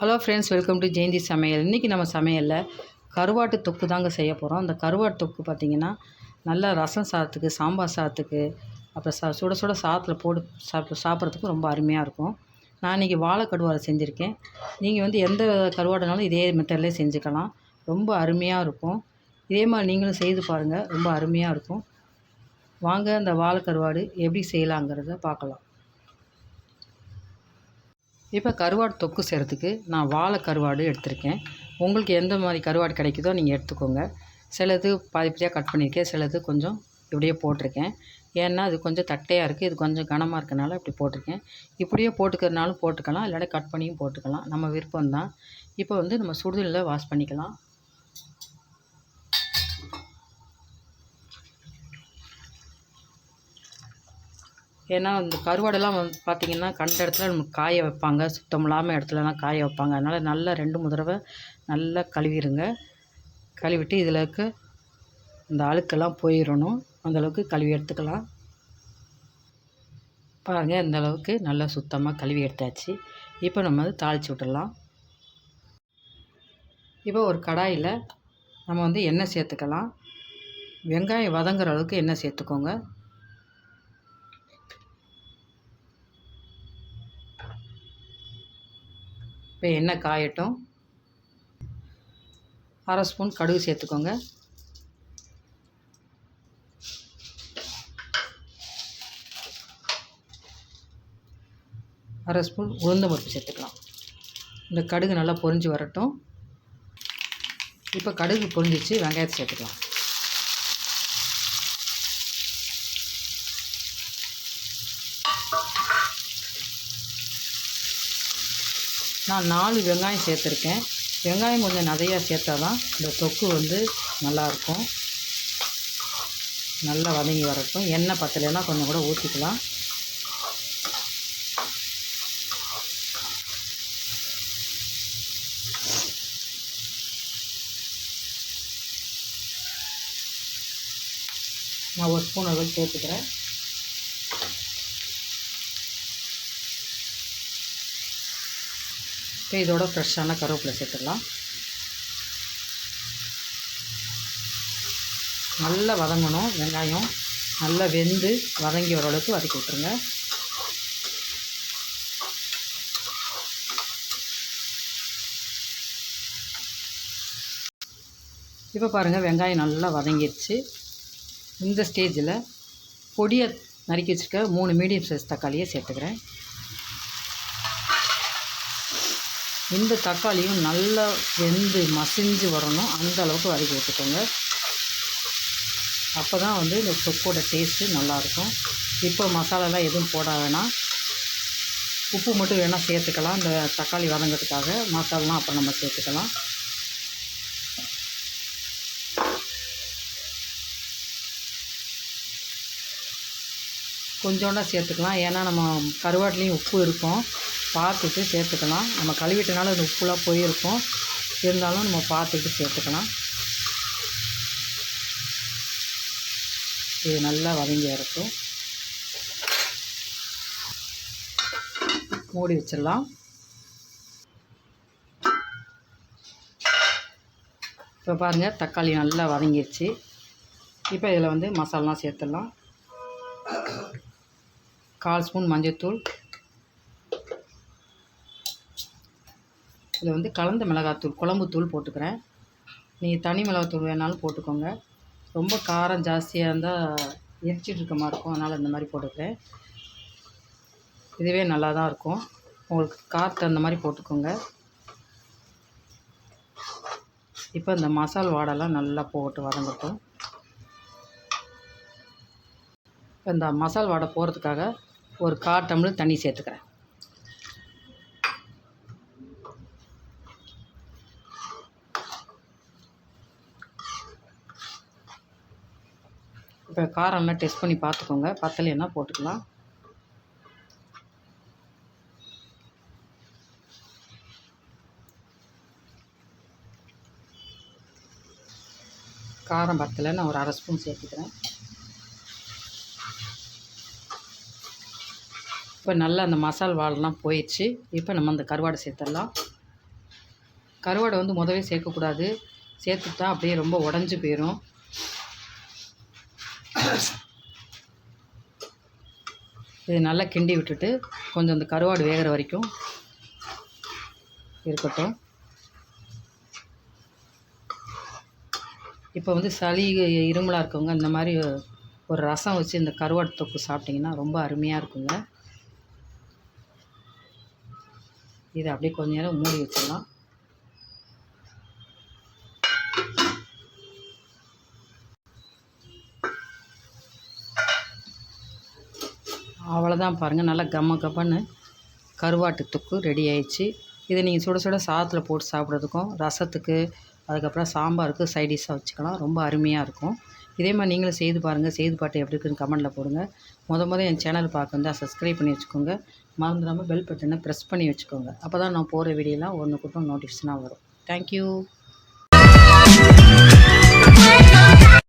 Hello friends welcome to Jayanthi சமையல் இன்றைக்கி நம்ம சமையலில் கருவாட்டு தொக்கு தாங்க செய்ய போகிறோம் அந்த கருவாட்டு தொக்கு பார்த்திங்கன்னா நல்லா ரசம் சாதத்துக்கு சாம்பார் சாதத்துக்கு அப்புறம் சா சுட சுட சாதத்தில் போட்டு சாப்பிட்டு சாப்பிட்றதுக்கு ரொம்ப அருமையாக இருக்கும். நான் இன்றைக்கி வாழை கருவாடை செஞ்சுருக்கேன். நீங்கள் வந்து எந்த கருவாடுனாலும் இதே மெத்தட்லேயே செஞ்சுக்கலாம். ரொம்ப அருமையாக இருக்கும். இதே மாதிரி நீங்களும் செய்து பாருங்கள் ரொம்ப அருமையாக இருக்கும். வாங்க அந்த வாழை கருவாடு எப்படி செய்யலாங்கிறத பார்க்கலாம். இப்போ கருவாடு தொக்கு செய்கிறதுக்கு நான் வாழை கருவாடு எடுத்திருக்கேன். உங்களுக்கு எந்த மாதிரி கருவாடு கிடைக்குதோ நீங்கள் எடுத்துக்கோங்க. சிலது பாதிப்படியாக கட் பண்ணியிருக்கேன் சிலது கொஞ்சம் இப்படியே போட்டிருக்கேன். ஏன்னா அது கொஞ்சம் தட்டையாக இருக்குது இது கொஞ்சம் கனமாக இருக்கனால இப்படி போட்டிருக்கேன். இப்படியே போட்டுக்கிறனாலும் போட்டுக்கலாம் இல்லாட்டி கட் பண்ணியும் போட்டுக்கலாம். நம்ம விருப்பம்தான். இப்போ வந்து நம்ம சுடுதலில் வாஷ் பண்ணிக்கலாம். ஏன்னா இந்த கருவாடெல்லாம் வந்து பார்த்திங்கன்னா கண்ட இடத்துல நமக்கு காய வைப்பாங்க. சுத்தம் இல்லாமல் இடத்துலலாம் காய வைப்பாங்க. அதனால் நல்லா ரெண்டு மூணு தடவை நல்லா கழுவிடுங்க. கழுவிட்டு இதில் இருக்க இந்த அழுக்கெல்லாம் போயிடணும் அந்தளவுக்கு கழுவி எடுத்துக்கலாம். பாருங்கள் இந்த அளவுக்கு நல்லா சுத்தமாக கழுவி எடுத்தாச்சு. இப்போ நம்ம வந்து தாளித்து விட்டுடலாம். இப்போ ஒரு கடாயில் நம்ம வந்து எண்ணெய் சேர்த்துக்கலாம். வெங்காயம் வதங்குற அளவுக்கு எண்ணெய் சேர்த்துக்கோங்க. இப்போ எண்ணெய் காயட்டும். அரை ஸ்பூன் கடுகு சேர்த்துக்கோங்க. அரை ஸ்பூன் உளுந்த பருப்பு சேர்த்துக்கலாம். இந்த கடுகு நல்லா பொரிஞ்சு வரட்டும். இப்போ கடுகு பொரிஞ்சிச்சு வெங்காயத்தை சேர்த்துக்கலாம். நான் நாலு வெங்காயம் சேர்த்துருக்கேன். வெங்காயம் கொஞ்சம் நிறையா சேர்த்தா தான் இந்த தொக்கு வந்து நல்லாயிருக்கும். நல்லா வதங்கி வரட்டும். எண்ணெய் பத்தலைன்னா கொஞ்சம் கூட ஊற்றிக்கலாம் நான் ஒரு ஸ்பூன் அளவு சேர்த்துக்கிறேன். இப்போ இதோட ஃப்ரெஷ்ஷான கருவேப்பிலை சேர்த்துடலாம். நல்லா வதங்கணும் வெங்காயம் நல்லா வெந்து வதங்கி ஓரளவுக்கு வதக்கி விட்ருங்க இப்போ பாருங்கள் வெங்காயம் நல்லா வதங்கிடுச்சு இந்த ஸ்டேஜில் பொடியை நறுக்கி வச்சுருக்க மூணு மீடியம் சைஸ் தக்காளியை சேர்த்துக்கிறேன். இந்த தக்காளியும் நல்லா வெந்து மசிஞ்சு வரணும். அந்த அளவுக்கு வதக்கி விட்டுக்கோங்க அப்போ தான் வந்து இந்த தொக்கோட டேஸ்ட்டு நல்லாயிருக்கும். இப்போ மசாலாலாம் எதுவும் போட வேணாம். உப்பு மட்டும் வேணால் சேர்த்துக்கலாம். இந்த தக்காளி வதங்கிறதுக்காக மசாலாலாம் அப்புறம் நம்ம சேர்த்துக்கலாம். கொஞ்சோண்டா சேர்த்துக்கலாம். ஏன்னா நம்ம கருவாட்டிலையும் உப்பு இருக்கும். பார்த்துட்டு சேர்த்துக்கலாம். நம்ம கழுவிட்டனால அந்த உப்புலாம் போயிருக்கும். இருந்தாலும் நம்ம பார்த்துட்டு சேர்த்துக்கலாம். இது நல்லா வதங்கி இருக்கும் மூடி வச்சிடலாம். இப்போ பாருங்கள் தக்காளி நல்லா வதங்கிடுச்சு இப்போ இதில் வந்து மசாலாலாம் சேர்த்துடலாம். கால் ஸ்பூன் மஞ்சத்தூள். இதில் வந்து கலந்த மிளகாத்தூள் குழம்புத்தூள் போட்டுக்கிறேன். நீங்கள் தனி மிளகாத்தூள் வேணாலும் போட்டுக்கோங்க. ரொம்ப காரம் ஜாஸ்தியாக இருந்தால் எரிச்சிட்டு இருக்க மாதிரி இருக்கும். அதனால் இந்த மாதிரி போட்டுக்கிறேன். இதுவே நல்லா தான் இருக்கும். உங்களுக்கு காற்று அந்த மாதிரி போட்டுக்கோங்க. இப்போ இந்த மசால் வாடெல்லாம் நல்லா போட்டு வதங்கட்டும். இப்போ இந்த மசால் வாடை போகிறதுக்காக ஒரு கால் டம்ளர் தண்ணி சேர்த்துக்கிறேன். இப்போ காரம்லாம் டெஸ்ட் பண்ணி பார்த்துக்கோங்க. பத்தலைன்னா போட்டுக்கலாம். காரம் பத்தலை நான் ஒரு அரை ஸ்பூன் சேர்த்துக்கிறேன். இப்போ நல்லா அந்த மசால் வாழெலாம் போயிடுச்சு. இப்போ நம்ம அந்த கருவாடை சேர்த்துடலாம். கருவாடை வந்து முதவே சேர்க்கக்கூடாது. சேர்த்துட்டா அப்படியே ரொம்ப உடஞ்சி போயிடும் இது நல்லா கிண்டி விட்டுட்டு கொஞ்சம் அந்த கருவாடு வேகிற வரைக்கும் இருக்கட்டும். இப்போ வந்து சளி இருமலாக இருக்கவங்க இந்த மாதிரி ஒரு ரசம் வச்சு இந்த கருவாடு தொக்கு சாப்பிட்டிங்கன்னா ரொம்ப அருமையாக இருக்குங்க. இதை அப்படியே கொஞ்ச நேரம் மூடி வச்சிடலாம். அவ்வளோதான் பாருங்கள் நல்லா கம்ம கப்பன்னு கருவாட்டு தொக்கு ரெடி ஆயிடுச்சு. இதை நீங்கள் சுட சுட சாதத்தில் போட்டு சாப்பிட்றதுக்கும் ரசத்துக்கு அதுக்கப்புறம் சாம்பாருக்கு சைடிஷாக வச்சுக்கலாம். ரொம்ப அருமையாக இருக்கும். இதே மாதிரி நீங்களும் செய்து பாருங்கள் செய்து பாட்டு எப்படி இருக்குன்னு கமெண்ட்டில் போடுங்க. முத முத என் சேனல் பார்க்க வந்தால் சப்ஸ்கிரைப் பண்ணி வச்சுக்கோங்க. மறந்துடாமல் பெல் பட்டனை ப்ரெஸ் பண்ணி வச்சுக்கோங்க. அப்போ தான் நான் போகிற வீடியோலாம் ஒன்று கூட்டம் நோட்டிஃபிகேஷனாக வரும். தேங்க்யூ